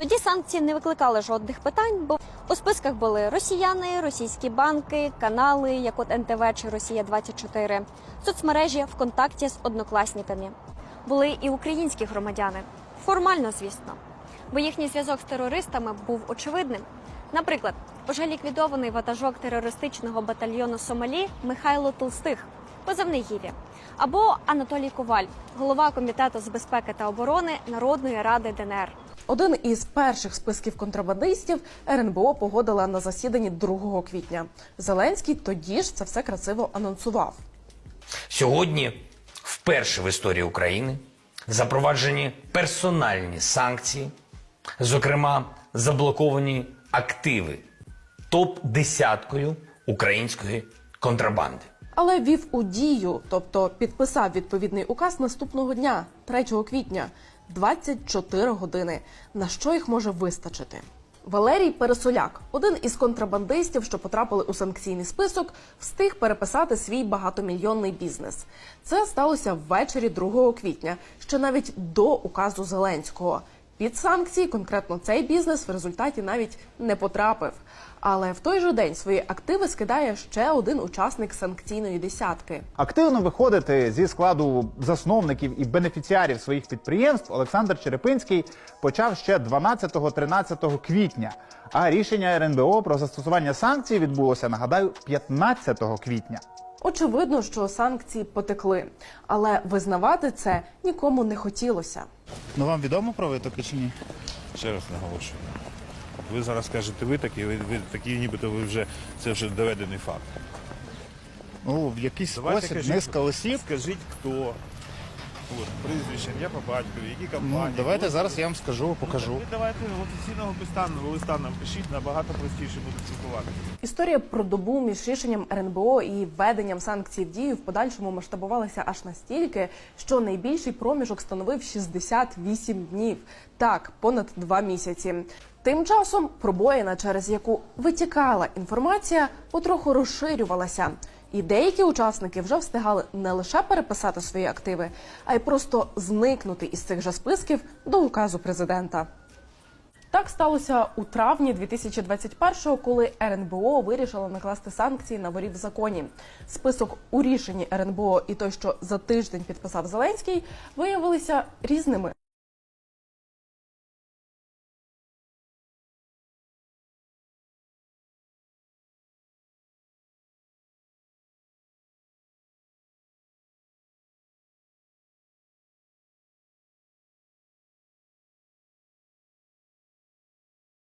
Тоді санкції не викликали жодних питань, бо у списках були росіяни, російські банки, канали, як от НТВ чи Росія 24 соцмережі в контакті з однокласниками. Були і українські громадяни. Формально, звісно, бо їхній зв'язок з терористами був очевидним. Наприклад, уже ліквідований ватажок терористичного батальйону Сомалі Михайло Толстих, позивний Гіві, або Анатолій Коваль, голова комітету з безпеки та оборони Народної ради ДНР. Один із перших списків контрабандистів РНБО погодила на засіданні 2 квітня. Зеленський тоді ж це все красиво анонсував. Сьогодні, вперше в історії України, запроваджені персональні санкції, зокрема, заблоковані активи топ-десяткою української контрабанди. Але вів у дію, тобто підписав відповідний указ наступного дня, 3 квітня, 24 години. На що їх може вистачити? Валерій Пересоляк, один із контрабандистів, що потрапили у санкційний список, встиг переписати свій багатомільйонний бізнес. Це сталося ввечері 2 квітня, ще навіть до указу Зеленського. Під санкції конкретно цей бізнес в результаті навіть не потрапив. Але в той же день свої активи скидає ще один учасник санкційної десятки. Активно виходити зі складу засновників і бенефіціарів своїх підприємств Олександр Черепинський почав ще 12-13 квітня. А рішення РНБО про застосування санкцій відбулося, нагадаю, 15 квітня. Очевидно, що санкції потекли, але визнавати це нікому не хотілося. Ну вам відомо про витоки чи ні? Ще раз наголошую. Ви зараз кажете ви такі, ви, ви такі, нібито ви вже це вже доведений факт. Ну, в якийсь Давайте спосіб кажіть, низка осіб. Скажіть хто. От, прізвище, я по батькові, які компанії. Ну, давайте От, зараз я вам скажу, покажу. Ви давайте офіційного листа, листа нам пишіть, набагато простіше буде спілкуватися. Історія про добу між рішенням РНБО і введенням санкцій в дію в подальшому масштабувалася аж настільки, що найбільший проміжок становив 68 днів. Так, понад два місяці. Тим часом пробоїна, через яку витікала інформація, потроху розширювалася. І деякі учасники вже встигали не лише переписати свої активи, а й просто зникнути із цих же списків до указу президента. Так сталося у травні 2021-го, коли РНБО вирішила накласти санкції на воріт в законі. Список у рішенні РНБО і той, що за тиждень підписав Зеленський, виявилися різними.